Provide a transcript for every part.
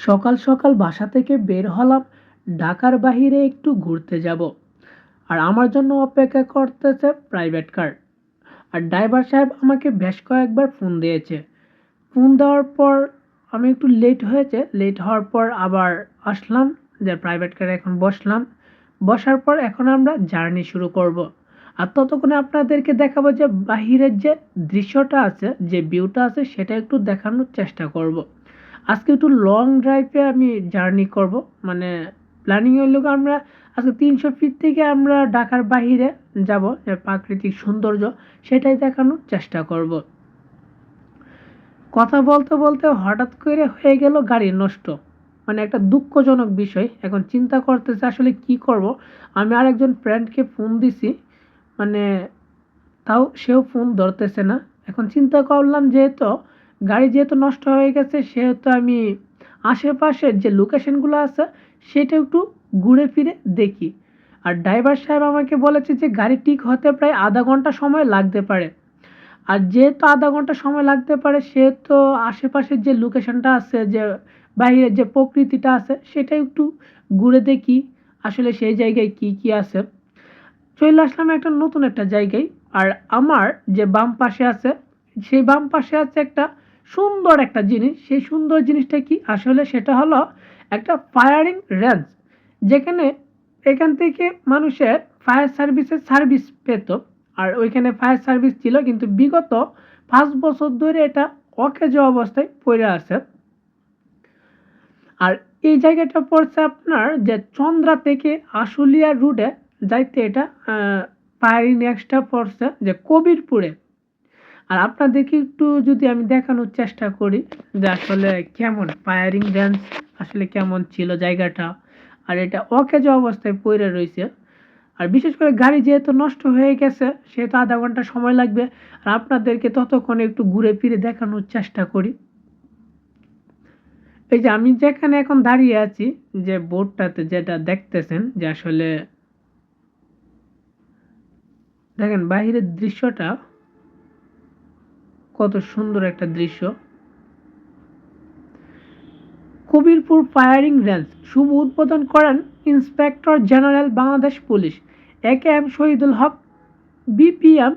সকাল সকাল বাসা থেকে বের হলাম, ঢাকার বাহিরে একটু ঘুরতে যাব। আর আমার জন্য অপেক্ষা করতেছে প্রাইভেট কার আর ড্রাইভার সাহেব আমাকে বেশ কয়েকবার ফোন দিয়েছে। ফোন দেওয়ার পর আমি একটু লেট হয়েছে। লেট হওয়ার পর আবার আসলাম যে প্রাইভেট কারে এখন বসলাম। বসার পর এখন আমরা জার্নি শুরু করব। আর ততক্ষণে আপনাদেরকে দেখাবো যে বাহিরের যে দৃশ্যটা আছে, যে ভিউটা আছে, সেটা একটু দেখানোর চেষ্টা করব। আজকে একটু লং ড্রাইভে আমি জার্নি করব। মানে প্ল্যানিং হইল আমরা আজকে তিনশো ফিট থেকে আমরা ঢাকার বাহিরে যাব প্রাকৃতিক সৌন্দর্য সেটাই দেখানোর চেষ্টা করব। কথা বলতে বলতে হঠাৎ করে হয়ে গেল গাড়ি নষ্ট। মানে একটা দুঃখজনক বিষয়। এখন চিন্তা করতেছে আসলে কি করব। আমি আরেকজন ফ্রেন্ডকে ফোন দিছি। মানে তাও সেও ফোন ধরতেছে না। এখন চিন্তা করলাম যেহেতু গাড়ি যেহেতু নষ্ট হয়ে গেছে, সেহেতু আমি আশেপাশের যে লোকেশনগুলো আছে, সেটা একটু ঘুরে ফিরে দেখি। আর ড্রাইভার সাহেব আমাকে বলেছে যে, গাড়ি ঠিক হতে প্রায় আধা ঘণ্টা সময় লাগতে পারে। আর যেহেতু আধা ঘণ্টা সময় লাগতে পারে, সেহেতু আশেপাশের যে লোকেশনটা আছে, যে বাইরের যে প্রকৃতিটা আছে, সেটা একটু ঘুরে দেখি, আসলে সেই জায়গায় কি কি আছে। চলে আসলাম একটা নতুন একটা জায়গায়। আর আমার যে বাম পাশে আছে, সেই বাম পাশে আছে একটা সুন্দর একটা জিনিস। সেই সুন্দর জিনিসটা কি? আসলে সেটা হলো একটা ফায়ারিং রেঞ্জ যেখানে এখান থেকে মানুষের ফায়ার সার্ভিসের সার্ভিস পেত। আর ওইখানে ফায়ার সার্ভিস ছিল, কিন্তু বিগত পাঁচ বছর ধরে এটা অকেজ অবস্থায় পড়ে আছে। আর এই জায়গাটা পড়ছে আপনার যে চন্দ্রা থেকে আশুলিয়া রুটে যাইতে এটা ফায়ারিং রেঞ্জটা পড়ছে যে কবিরপুরে। আর আপনাদেরকে একটু যদি আমি দেখানোর চেষ্টা করি যে আসলে কেমন ফায়ারিং রেঞ্জ আসলে কেমন ছিল জায়গাটা। আর এটা অকেজ অবস্থায় পড়ে রয়েছে। আর বিশেষ করে গাড়ি যেহেতু নষ্ট হয়ে গেছে, সেহেতু আধা ঘণ্টা সময় লাগবে। আর আপনাদেরকে ততক্ষণে একটু ঘুরে ফিরে দেখানোর চেষ্টা করি। এই যে আমি যেখানে এখন দাঁড়িয়ে আছি, যে বোর্ডটাতে যেটা দেখতেছেন, যে আসলে দেখেন বাহিরের দৃশ্যটা কত সুন্দর একটা দৃশ্য। কবিরপুর ফায়ারিং রেঞ্জ, শুভ উদ্বোধন করেন inspector general Bangladesh police, A K M Shahidul Haque BPM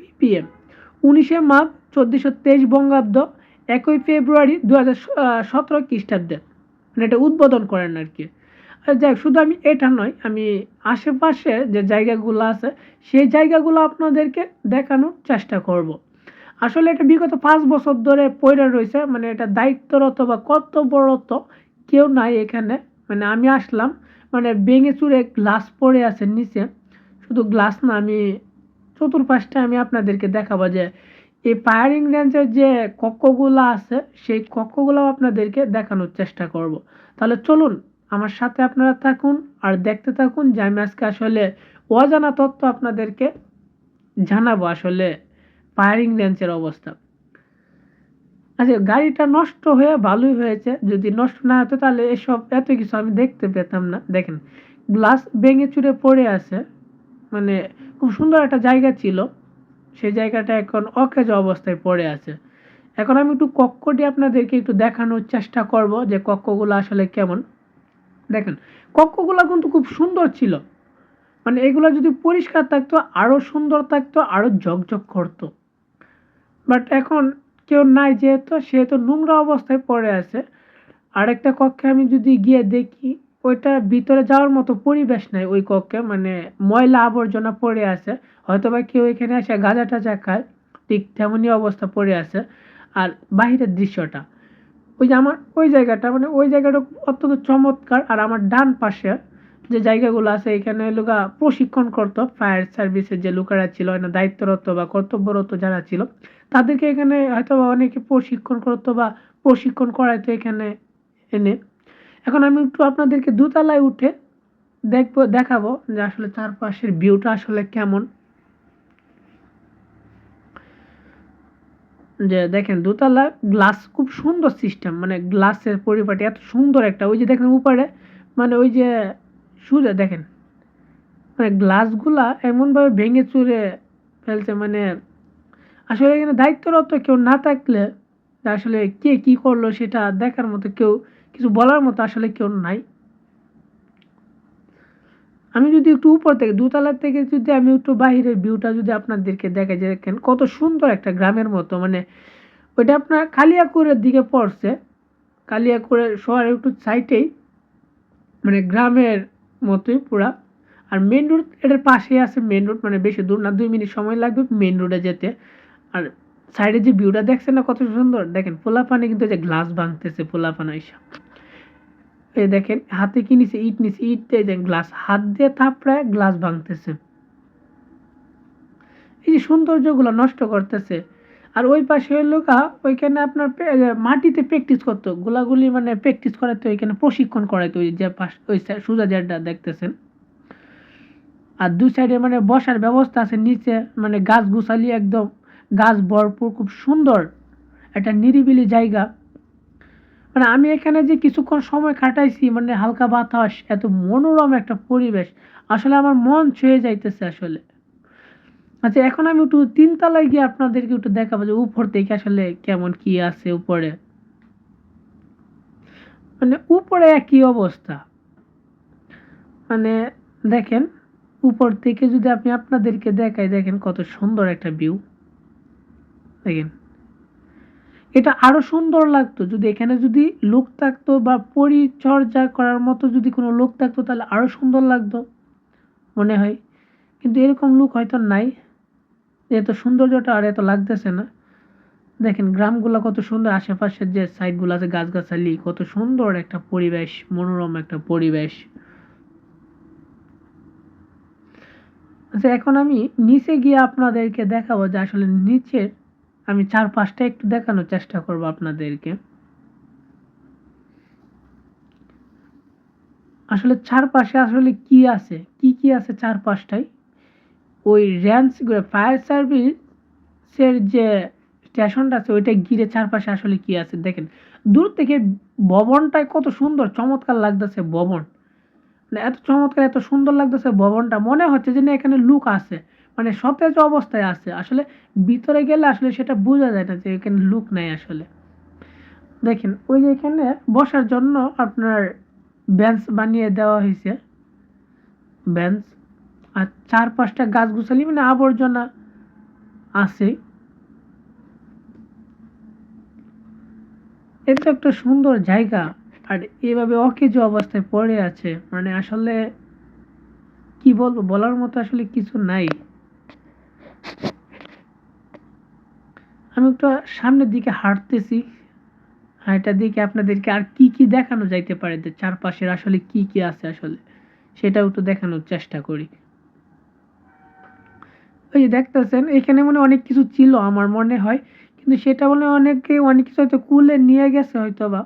BPM উনিশে মার্চ চোদ্দোশো তেইশ বঙ্গাব্দ, একই ফেব্রুয়ারি দু হাজার সতেরো খ্রিস্টাব্দে। মানে এটা উদ্বোধন করেন আর কি। যাই শুধু আমি এটা নয়, আমি আশেপাশে যে জায়গাগুলো আছে, সেই জায়গাগুলো আপনাদেরকে দেখানোর চেষ্টা করব। আসলে এটা বিগত পাঁচ বছর ধরে পয়রা রয়েছে মানে এটা দায়িত্বরত বা কর্তব্যরত কেউ নাই এখানে। মানে আমি আসলাম মানে ভেঙে চুরে গ্লাস পড়ে আছে নিচে। শুধু গ্লাস না, আমি চতুর্পাশটা আমি আপনাদেরকে দেখাবো যে, এই ফায়ারিং রেঞ্জের যে কক্ষগুলো আছে, সেই কক্ষগুলো আপনাদেরকে দেখানোর চেষ্টা করব। তাহলে চলুন, আমার সাথে আপনারা থাকুন আর দেখতে থাকুন যে আমি আজকে আসলে অজানা তথ্য আপনাদেরকে জানাব আসলে। ফায়ারিং রেঞ্জের অবস্থা। আচ্ছা গাড়িটা নষ্ট হয়ে ভালোই হয়েছে, যদি নষ্ট না হতো তাহলে এসব এত কিছু আমি দেখতে পেতাম না। দেখেন গ্লাস ভেঙে চুরে পড়ে আছে মানে খুব সুন্দর একটা জায়গা ছিল, সেই জায়গাটা এখন অকেজ অবস্থায় পড়ে আছে। এখন আমি একটু কক্ষটি আপনাদেরকে একটু দেখানোর চেষ্টা করব যে কক্ষগুলো আসলে কেমন। দেখেন, কক্ষগুলো কিন্তু খুব সুন্দর ছিল মানে এগুলো যদি পরিষ্কার থাকতো আরও সুন্দর থাকতো আরও ঝকঝক করতো। বাট এখন কেউ নাই যেহেতু, সেহেতু নোংরা অবস্থায় পড়ে আছে। আরেকটা কক্ষে আমি যদি গিয়ে দেখি, ওইটা ভিতরে যাওয়ার মতো পরিবেশ নাই ওই কক্ষে মানে ময়লা আবর্জনা পড়ে আছে। হয়তো বা কেউ এখানে এসে গাঁজা টাজা খায়, ঠিক তেমনই অবস্থা পড়ে আছে। আর বাহিরের দৃশ্যটা, ওই যে আমার ওই জায়গাটা মানে ওই জায়গাটা অত্যন্ত চমৎকার। আর আমার ডান পাশে যে জায়গাগুলো আছে, এখানে লোকা প্রশিক্ষণ করতো ফায়ার সার্ভিসের যে লোকেরা ছিল না দায়িত্বরত বা কর্তব্যরত যারা ছিল, তাদেরকে এখানে হয়তো অনেকে প্রশিক্ষণ করতো বা প্রশিক্ষণ করাইতো এখানে এনে। এখন আমি একটু আপনাদেরকে দোতলায় উঠে দেখব, দেখাবো যে আসলে চারপাশের ভিউটা আসলে কেমন। যে দেখেন, দোতলা গ্লাস খুব সুন্দর সিস্টেম মানে গ্লাসের পরিপাটি এত সুন্দর একটা, ওই যে দেখেন উপরে মানে ওই যে সুরে দেখেন। মানে গ্লাসগুলা এমনভাবে ভেঙে চুরে ফেলছে মানে আসলে এখানে দায়িত্বরত কেউ না থাকলে আসলে কে কি করল সেটা দেখার মতো কেউ, কিছু বলার মতো আসলে কেউ নাই। আমি যদি একটু উপর থেকে দোতলার থেকে যদি আমি একটু বাহিরের ভিউটা যদি আপনাদেরকে দেখা দেখেন কত সুন্দর একটা গ্রামের মতো মানে ওইটা আপনার কালিয়াকুরের দিকে পড়ছে। কালিয়াকুরের শহরের একটু সাইটেই মানে গ্রামের মতোই পুরা। আর মেন রোড এটার পাশেই আছে মেন রোড মানে বেশি দূর না, দুই মিনিট সময় লাগবে মেন রোডে যেতে। আর সাইডে যে ভিউটা দেখছেন না কত সুন্দর? দেখেন, পোলাপানে কিন্তু যে গ্লাস ভাঙতেছে, পোলাপান এসব এই দেখেন, হাতে কি নিছে? ইট নিছে। ইট দিয়ে গ্লাস হাত দিয়ে থাপড়ায় গ্লাস ভাঙতেছে। এই যে সৌন্দর্যগুলো নষ্ট করতেছে। আর ওই পাশে হইল কা ওইখানে আপনার মাটিতে প্র্যাকটিস করতো। গোলাগুলি মানে প্র্যাকটিস করাতো ওইখানে প্রশিক্ষণ করাইতো, ওই যে পাশ, ওই সোজা যেটা দেখতেছেন। আর দুই সাইডে মানে বসার ব্যবস্থা আছে, নিচে মানে গাছ গুছালি একদম। গাছ ভরপুর, খুব সুন্দর। একটা নিরিবিলি জায়গা। মানে আমি এখানে যে কিছুক্ষণ সময় কাটাইছি মানে হালকা বাতাস, এত মনোরম একটা পরিবেশ। আসলে আমার মন ছুঁয়ে যাইতেছে আসলে। আচ্ছা এখন আমি একটু তিনতলায় গিয়ে আপনাদেরকে একটু দেখাবো যে উপর থেকে আসলে কেমন কি আছে উপরে। মানে উপরে একই অবস্থা। মানে দেখেন, উপর থেকে যদি আপনি আপনাদেরকে দেখাই, দেখেন কত সুন্দর একটা ভিউ দেখেন, এটা আরও সুন্দর লাগতো। যদি এখানে যদি লোক থাকতো বা পরিচর্যা করার মতো যদি কোনো লোক থাকতো, তাহলে আরও সুন্দর লাগতো। মনে হয়। কিন্তু এরকম লোক হয়তো নাই। এত সৌন্দর্যটা আর এত লাগতেছে না। দেখেন গ্রামগুলো কত সুন্দর, আশেপাশের যে সাইডগুলো আছে, গাছগাছালি, কত সুন্দর একটা পরিবেশ, মনোরম একটা পরিবেশ। আচ্ছা এখন আমি নিচে গিয়ে আপনাদেরকে দেখাবো যে আসলে নিচের, আমি চার পাঁচটা একটু দেখানোর চেষ্টা করব আপনাদেরকে। আসলে চারপাশে আসলে কি আছে? কি কি আছে চারপাশটাই ওই রেঞ্জ ফায়ার সার্ভিসের যে স্টেশনটা আছে, ওইটা ঘিরে চারপাশে আসলে কি আছে দেখেন। দূর থেকে ভবনটাই কত সুন্দর চমৎকার লাগতেছে ভবন। মানে এত চমৎকার, এত সুন্দর লাগতেছে ভবনটা। মনে হচ্ছে যে না এখানে লুক আছে মানে সতেজ অবস্থায় আছে। আসলে ভিতরে গেলে আসলে সেটা বোঝা যায় না যে এখানে লুক নাই আসলে। দেখেন, ওই যে এখানে বসার জন্য আপনার বেঞ্চ বানিয়ে দেওয়া হয়েছে। বেঞ্চ আর চার পাঁচটা গাছ গুছালি মানে আবর্জনা আছে। এটা একটা সুন্দর জায়গা, আর এভাবে অকেজো অবস্থায় পড়ে আছে মানে আসলে কি বলব, বলার মতো আসলে কিছু নাই। আমি একটু সামনের দিকে হাঁটতেছি হাঁটার দিকে আপনাদেরকে আর কি কি দেখানো যাইতে পারে চারপাশের আসলে কি কি আছে আসলে, সেটাও একটু দেখানোর চেষ্টা করি। ওই যে দেখতেছেন, এখানে মনে অনেক কিছু ছিল আমার মনে হয়, কিন্তু সেটা মনে অনেকে, অনেক কিছু হয়তো কুলে নিয়ে গেছে হয়তো বা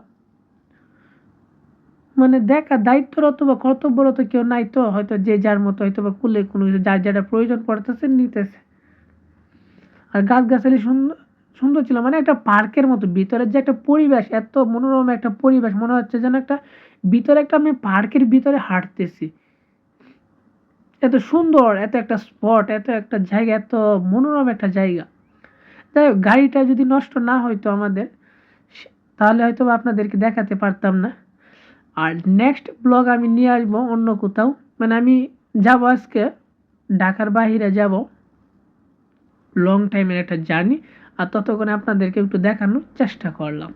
মানে দেখা, দায়িত্বরত বা কর্তব্যরত কেউ নাই তো, হয়তো যে যার মতো হয়তো বা কুলে কোনো কিছু, যার যেটা প্রয়োজন পড়তেছে, নিতেছে। আর গাছগাছালি সুন্দর সুন্দর ছিল মানে একটা পার্কের মতো, ভিতরের যে একটা পরিবেশ, এত মনোরম একটা পরিবেশ, মনে হচ্ছে যেন একটা ভিতরে একটা আমি পার্কের ভিতরে হাঁটতেছি। এত সুন্দর, এত একটা স্পট এত একটা জায়গা, এত মনোরম একটা জায়গা। যাই হোক, গাড়িটা যদি নষ্ট না হইতো আমাদের তাহলে হয়তো আপনাদেরকে দেখাতে পারতাম না। আর নেক্সট ব্লগ আমি নিয়ে আসব অন্য কোথাও। মানে আমি যাব আজকে, ঢাকার বাহিরে যাব। লং টাইমের একটা জার্নি আর ততক্ষণে আপনাদেরকে একটু দেখানোর চেষ্টা করলাম।